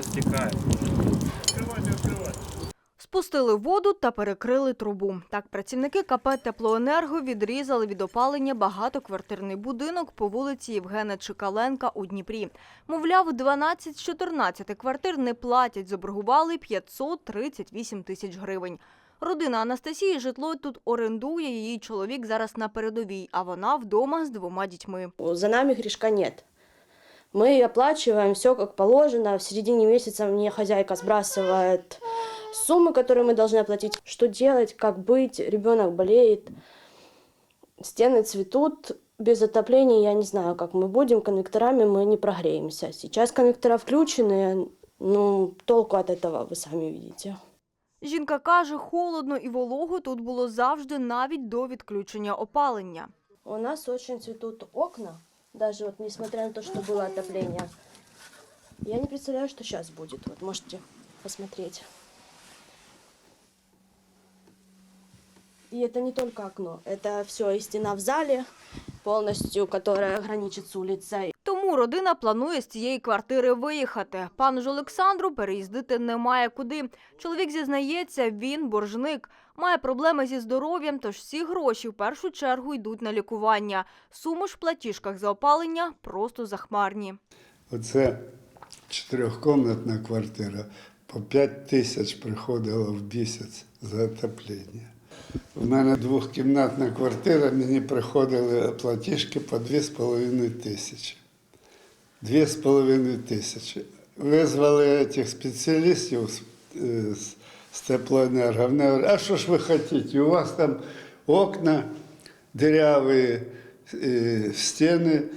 все стікає. Спустили воду та перекрили трубу. Так працівники КП «Теплоенерго» відрізали від опалення багатоквартирний будинок по вулиці Євгена Чекаленка у Дніпрі. Мовляв, 12 з 14 квартир не платять, заборгували 538 тисяч гривень. Родина Анастасії житло тут орендує, її чоловік зараз на передовій, а вона вдома з двома дітьми. За нами грешка нет. Мы оплачиваем все как положено. В середине месяца мне хозяйка сбрасывает суммы, которые мы должны оплатить. Что делать, как быть, ребенок болеет, стены цветут. Без отопления я не знаю, как мы будем. Конвекторами мы не прогреемся. Сейчас конвектора включены, ну, толку от этого вы сами видите. Жінка каже, холодно і волого тут було завжди навіть до відключення опалення. У нас очень цветут окна, даже вот несмотря на то, что было отопление. Я не представляю, что сейчас будет. Вот можете посмотреть. И это не только окно, это все и стена в зале полностью, которая граничит с улицей. Родина планує з цієї квартири виїхати. Пану ж Олександру переїздити немає куди. Чоловік зізнається, він боржник, має проблеми зі здоров'ям, тож всі гроші в першу чергу йдуть на лікування. Суми ж в платіжках за опалення просто захмарні. Оце чотирьохкомнатна квартира. По 5 тисяч приходило в місяць за отоплення. У мене двохкімнатна квартира, мені приходили платіжки по 2,5 тисячі. 2,5 тисячі. Визвали цих спеціалістів з, е, з, з теплоенерго. Вони говорять, а що ж ви хочете? У вас там окна дырявые, э, стены,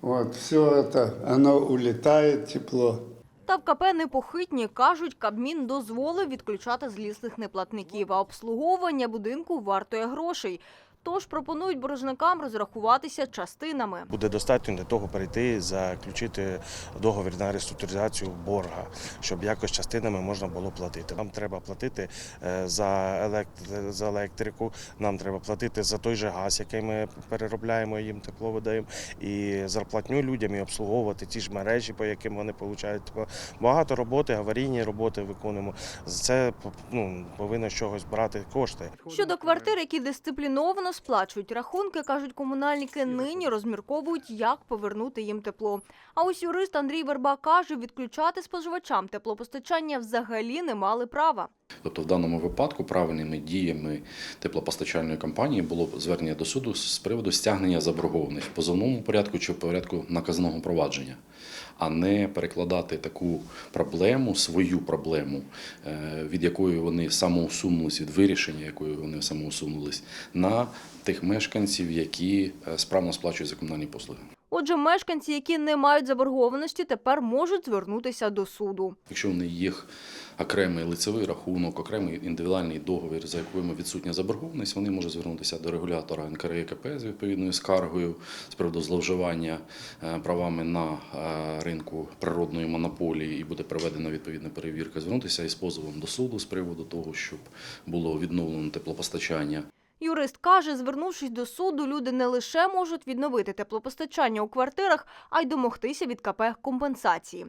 вот, все это, оно улетает, тепло. Та в КП непохитні кажуть, Кабмін дозволив відключати злісних неплатників, а обслуговування будинку вартує грошей. Тож пропонують боржникам розрахуватися частинами. Буде достатньо для того перейти, заключити договір на реструктуризацію борга, щоб якось частинами можна було платити. Нам треба платити е, за, елект- за електрику, нам треба платити за той же газ, який ми переробляємо, їм тепло видаємо, і зарплатню людям, і обслуговувати ті ж мережі, по яким вони отримують тепло. Багато роботи, аварійні роботи виконуємо. За це ну, повинно з чогось брати кошти. Щодо квартир, які дисципліновано сплачують рахунки, кажуть комунальники, нині розмірковують, як повернути їм тепло. А ось юрист Андрій Верба каже, відключати споживачам теплопостачання взагалі не мали права. Тобто в даному випадку правильними діями теплопостачальної компанії було звернення до суду з приводу стягнення заборгованих в позовному порядку чи в порядку наказного провадження, а не перекладати таку проблему, свою проблему, е, від якої вони самоусунулись, від вирішення якої вони самоусунулись, на тих мешканців, які е, справно сплачують за комунальні послуги. Отже, мешканці, які не мають заборгованості, тепер можуть звернутися до суду. Якщо в них є окремий лицевий рахунок, окремий індивідуальний договір, за якими відсутня заборгованість, вони можуть звернутися до регулятора НКРЕКП з відповідною скаргою з приводу зловживання е, правами на е, ринку природної монополії і буде проведена відповідна перевірка. Звернутися із позовом до суду з приводу того, щоб було відновлено теплопостачання. Юрист каже, звернувшись до суду, люди не лише можуть відновити теплопостачання у квартирах, а й домогтися від КП компенсації.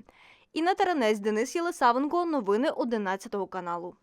Інна Таранець, Денис Єлисавенко. Новини 11 каналу.